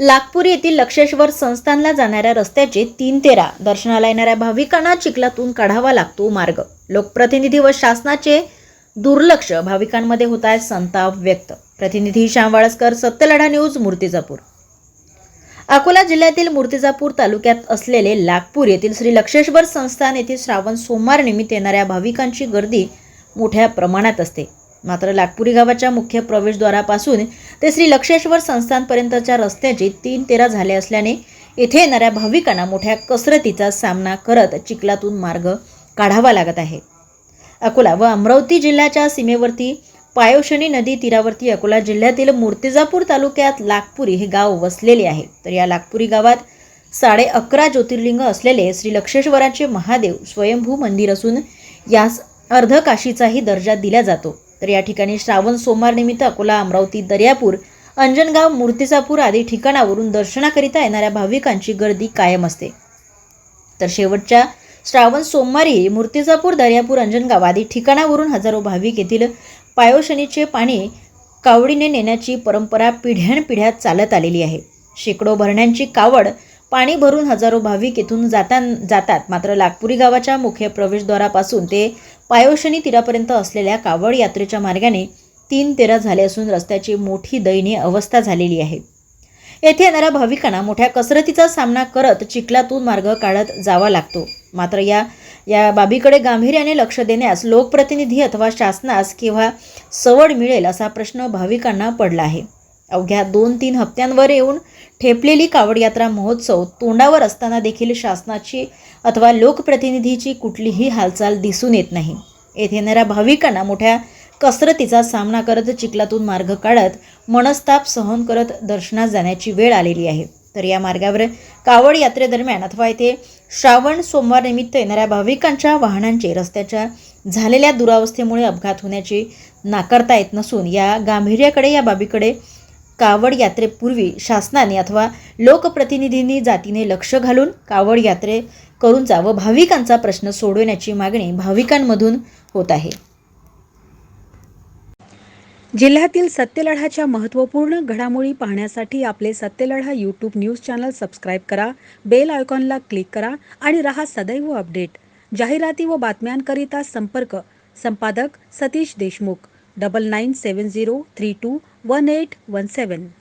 नागपूर येथील लक्षेश्वर संस्थानला जाणाऱ्या रस्त्याचे तीन तेरा दर्शनाला येणाऱ्या भाविकांना चिखलातून काढावा लागतो मार्ग. लोकप्रतिनिधी व शासनाचे दुर्लक्ष भाविकांमध्ये होत आहे संताप व्यक्त. प्रतिनिधी श्याम वाळसकर सत्यलढा न्यूज मूर्तिजापूर. अकोला जिल्ह्यातील मूर्तिजापूर तालुक्यात असलेले नागपूर येथील श्री लक्षेश्वर संस्थान येथील श्रावण सोमवार निमित्त येणाऱ्या भाविकांची गर्दी मोठ्या प्रमाणात असते. मात्र लाखपुरी गावाच्या मुख्य प्रवेशद्वारापासून ते श्री लक्षेश्वर संस्थानपर्यंतच्या रस्त्याचे तीन तेरा झाले असल्याने येथे येणाऱ्या भाविकांना मोठ्या कसरतीचा सामना करत चिखलातून मार्ग काढावा लागत आहे. अकोला व अमरावती जिल्ह्याच्या सीमेवरती पायोशनी नदी तीरावरती अकोला जिल्ह्यातील मूर्तिजापूर तालुक्यात लाखपुरी हे गाव वसलेले आहे. तर या लाखपुरी गावात साडे अकरा ज्योतिर्लिंग असलेले श्री लक्षेश्वराचे महादेव स्वयंभू मंदिर असून यास अर्धकाशीचाही दर्जा दिला जातो. तर या ठिकाणी श्रावण सोमवार निमित्त अकोला अमरावती दर्यापूर अंजनगाव मूर्तिजापूर आदी ठिकाणावरून दर्शनाकरिता येणाऱ्या भाविकांची गर्दी कायम असते. तर शेवटच्या श्रावण सोमवारी मूर्तिजापूर दर्यापूर अंजनगाव आदी ठिकाणावरून हजारो भाविक येथील पायोशनीचे पाणी कावडीने नेण्याची परंपरा पिढ्यानपिढ्या चालत आलेली आहे. शेकडो भरण्यांची कावड पाणी भरून हजारो भाविक येथून जाता जातात. मात्र लाखपुरी गावाच्या मुख्य प्रवेशद्वारापासून ते पायोशनी तीरापर्यंत असलेल्या कावड यात्रेच्या मार्गाने तीन तेरा झाले असून रस्त्याची मोठी दयनीय अवस्था झालेली आहे. येथे येणाऱ्या भाविकांना मोठ्या कसरतीचा सामना करत चिखलातून मार्ग काढत जावा लागतो. मात्र या या बाबीकडे गांभीर्याने लक्ष देण्यास लोकप्रतिनिधी अथवा शासनास केव्हा सवड मिळेल असा प्रश्न भाविकांना पडला आहे. अवघ्या दोन तीन हप्त्यांवर येऊन ठेपलेली कावड यात्रा महोत्सव तोंडावर असताना देखील शासनाची अथवा लोकप्रतिनिधीची कुठलीही हालचाल दिसून येत नाही. येथे येणाऱ्या भाविकांना मोठ्या कसरतीचा सामना करत चिखलातून मार्ग काढत मनस्ताप सहन करत दर्शनात जाण्याची वेळ आलेली आहे. तर या मार्गावर कावड यात्रेदरम्यान अथवा येथे श्रावण सोमवार निमित्त येणाऱ्या भाविकांच्या वाहनांचे रस्त्याच्या झालेल्या दुरावस्थेमुळे अपघात होण्याची नाकारता येत नसून या गांभीर्याकडे या बाबीकडे कावड यात्रेपूर्वी शासनाने अथवा लोकप्रतिनिधींनी जातीने लक्ष घालून कावड यात्रे करून जा व भाविकांचा प्रश्न सोडवण्याची मागणी भाविकांमधून होत आहे. जिल्ह्यातील सत्यलढाच्या महत्त्वपूर्ण घडामोडी पाहण्यासाठी आपले Satyaladha YouTube news channel subscribe करा बेल आयकॉनला क्लिक करा आणि रहा सदैव अपडेट जाहिराती व बातम्यांकरिता संपर्क संपादक Satish Deshmukh double nine seven zero three two 1817